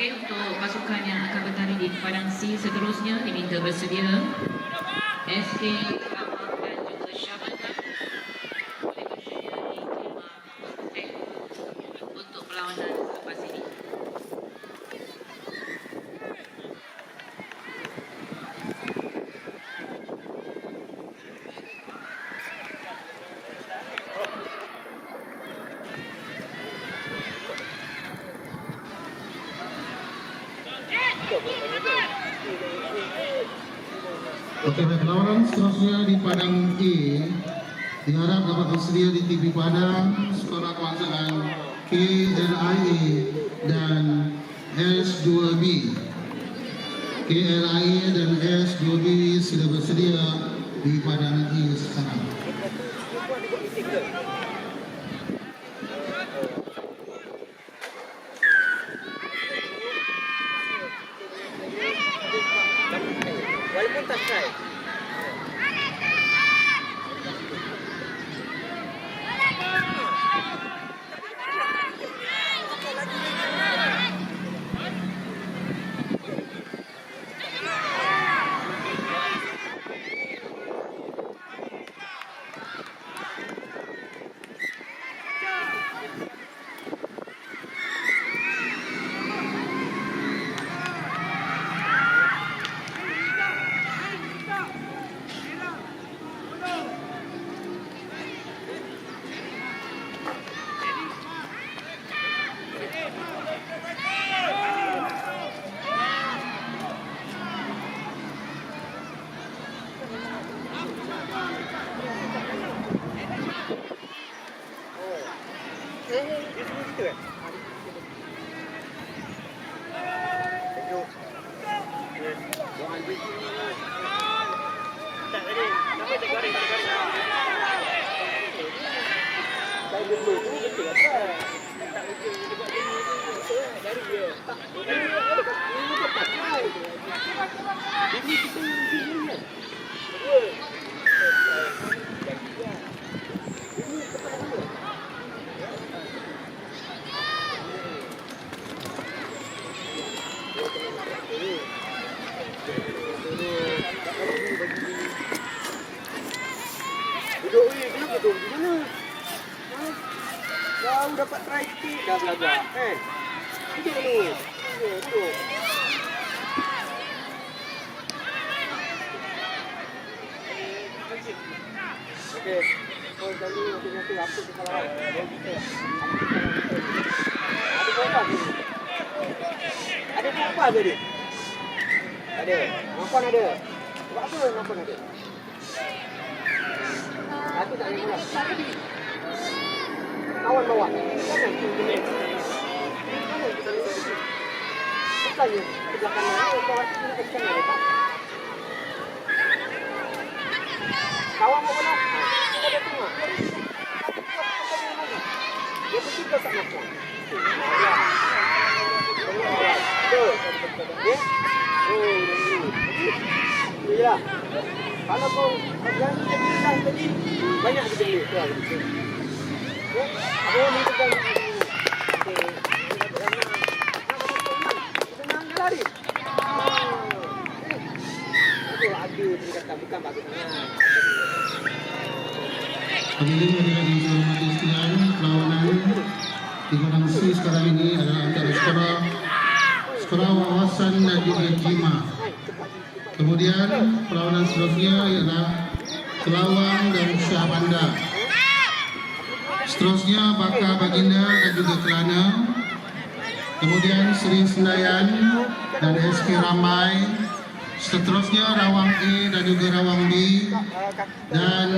Okey, untuk pasukan yang akan bertanding di padang C seterusnya diminta bersedia. SK Kerawang dan juga Syabana boleh bersedia di khemah tank untuk perlawanan selepas ini. Okey, baik. Seterusnya di Padang A diharap dapat bersedia di TV Padang sekolah kebangsaan KLIA dan S2B. KLIA dan S2B sila bersedia di Padang A sekarang. Walaupun tak. Duduk di mana? Ha? Dapat try sikit dah belajar, kan? Duduk ni. Ya, duduk. Okey. Kau tadi nanti nanti apa kesalahan? Kita. Ada apa? Ada apa tadi? Ada. Nampan ada. Buat apa nampan ada? Aku tak boleh pulang. Kawan bawa. Mana tu jenis? Mana kita boleh pergi? Bukannya sebelah kanan ni, kau rasa kena ke sana letak. Kawan bawa mana? Kita ada tengok. Dia pergi ke tak nampak. Betul. Ya? Oh, ini. Ya. Kalau kau berani jadi hilang tadi, banyak kita beli. Tu lah kita. Ya? Apa yang kita beli? Okey. Senang dia lari. Ah. Itu ada dia kata bukan bagus sangat. Hadirin yang dengan dihormati sekalian, perlawanan di Padang C sekarang ini adalah antara sekolah sekolah wawasan dan juga. Kemudian perlawanan seterusnya ialah Kelawang dan Syah Bandar. Seterusnya Bakar Baginda dan juga Kelana. Kemudian Seri Sendayan dan SK Ramai. Seterusnya Rawang A dan juga Rawang B. Dan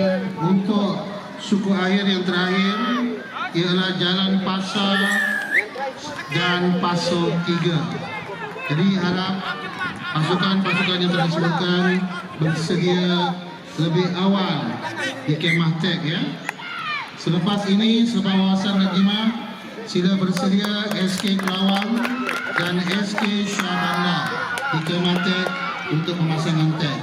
untuk suku air yang terakhir ialah Jalan Pasar dan Paso 3. Jadi harap pasukan-pasukan yang telah disebutkan bersedia lebih awal di kemah tek ya. Selepas ini selepas wawasan dan imam sila bersedia SK Kelawang dan SK Syahbanda di kemah tek untuk pemasangan tek.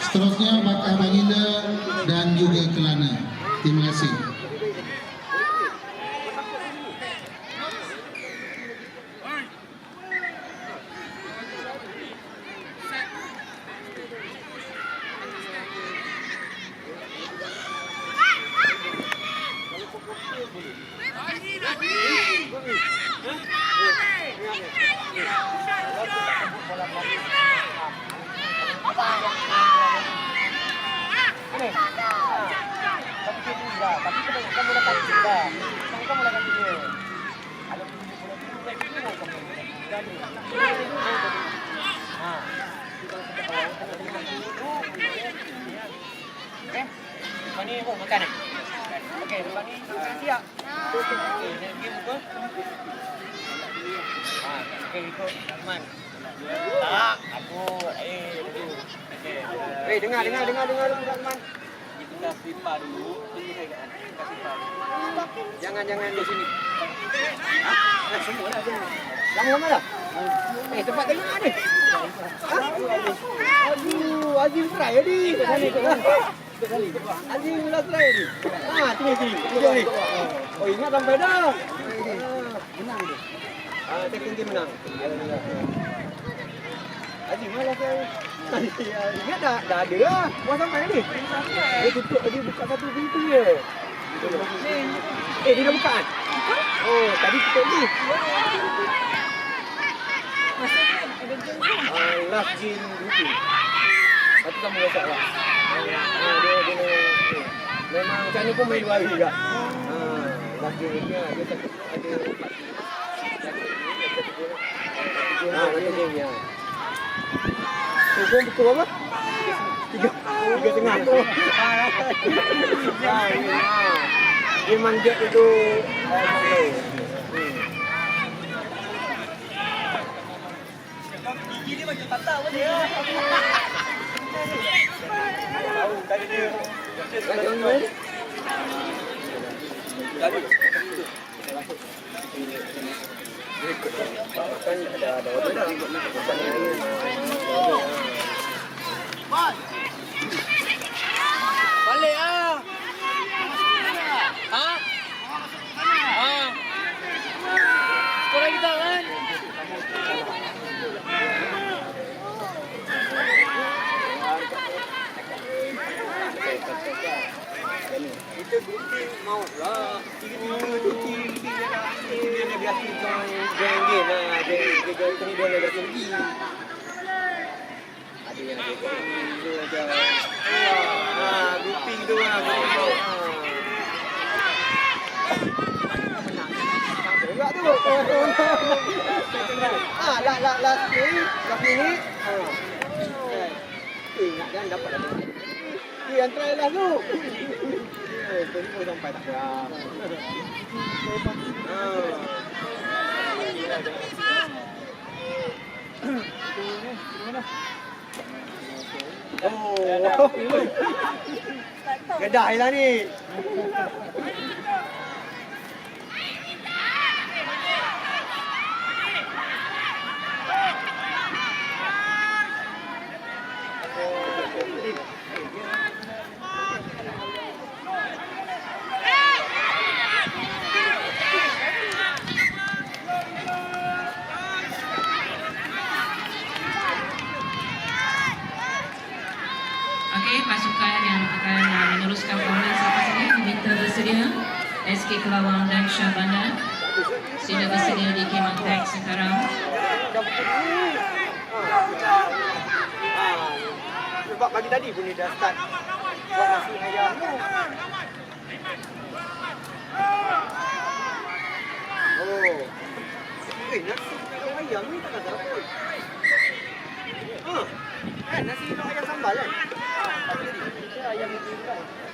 Seterusnya Bakar Baginda dan juga Kelana. Terima kasih. kamu dah kaki dah. Sekarang kamu dah kaki dia. Kalau kamu boleh boleh kamu kamu. Jadi. Ha. Okay. Lepas ni oh, makan eh? Okey, lepas ni makan siap. Okey, nak pergi buka. Ha, okey ikut Rahman. Tak, aku eh dulu. Okey. Eh, dengar dengar dengar dengar dulu Rahman. Kita sipar dulu, tunggu saya kan. Kita sipar. Jangan jangan di sini. Ha? Semua dah semua. Lama-lama dah? Eh, tempat tengah ni. Ha? Aduh, Azim try tadi. Kat sana, kat sana. Azim pula try tadi. Ha, sini, sini. Tengok ni. Oh, ingat sampai dah. Menang dia. Ah, second game menang. Azim malah saya. Ingat dah, dah ada lah. Buat sampai ni. Dia tutup, dia buka satu pintu je. Eh, dia dah buka kan? Oh, tadi tutup ni. Ah, game rutin. Lepas tu kamu rosak lah. Ah, dia, dia, dia, memang macam ni pun main dua hari juga. Ah, last game rutin lah. Dia satu, ada Ah, satu game ya. So, kau pukul berapa? Tiga, tiga tengah tu. Ah, ah. Dia manjat itu. ah, hmm. Jangan main. Kan ada ada apa dah? Bukan air. Balik ah. Ha? Ha? Sekolah kita kan? Kita gunting mau lah. Tiga tiga gunting tiga lah. Dia nak biasa join game lah. Dia dia join ni dia nak biasa pergi. Ada yang dia gunting tu aja. Ah, gunting tu tu. Ah. Enggak tu. Ah, lah lah lah ni, lah ni. Ah. Ingat kan dapat ada. Ni yang try lah tu. Eh, tu pun sampai tak. Oh, gedai lah ni. Okey, pasukan yang akan uh, meneruskan permainan selepas ini diminta bersedia SK Kelawang dan Shah Bandar sila bersedia di kemah tag sekarang. Sebab pagi tadi pun dia dah start buat nasi ayam tu. Oh. Eh, nasi ayam ni tak ada apa. Ha. Kan nasi ayam sambal kan? Pagi tadi kita ayam itu kan. Weh, ah, nasi Ya, tak boleh lah.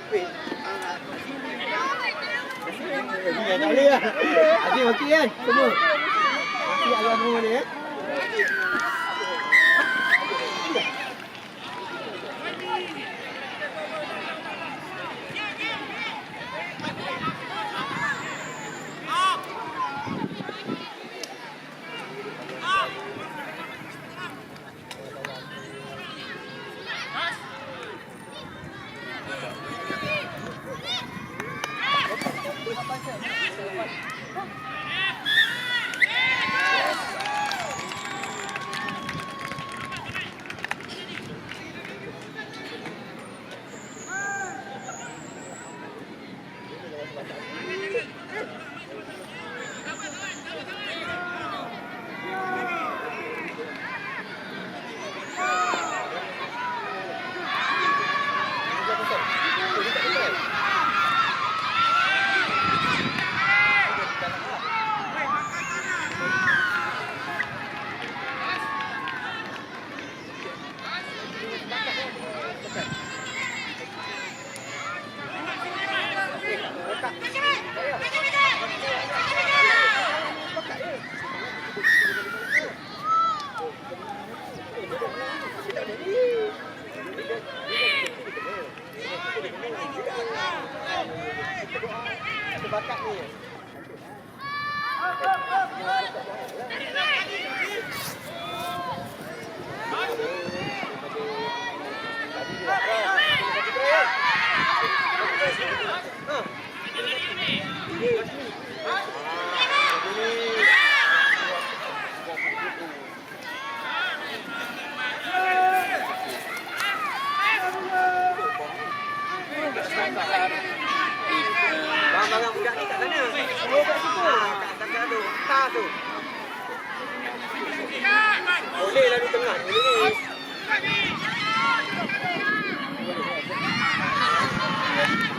Aziz okey kan? Semua. Nasi ayam semua ni eh. Yes. barang budak ni kat sana. Semua kat ah, situ. Ha, kat sana tu. Tar tu. Boleh lalu tengah. Boleh ni. Boleh.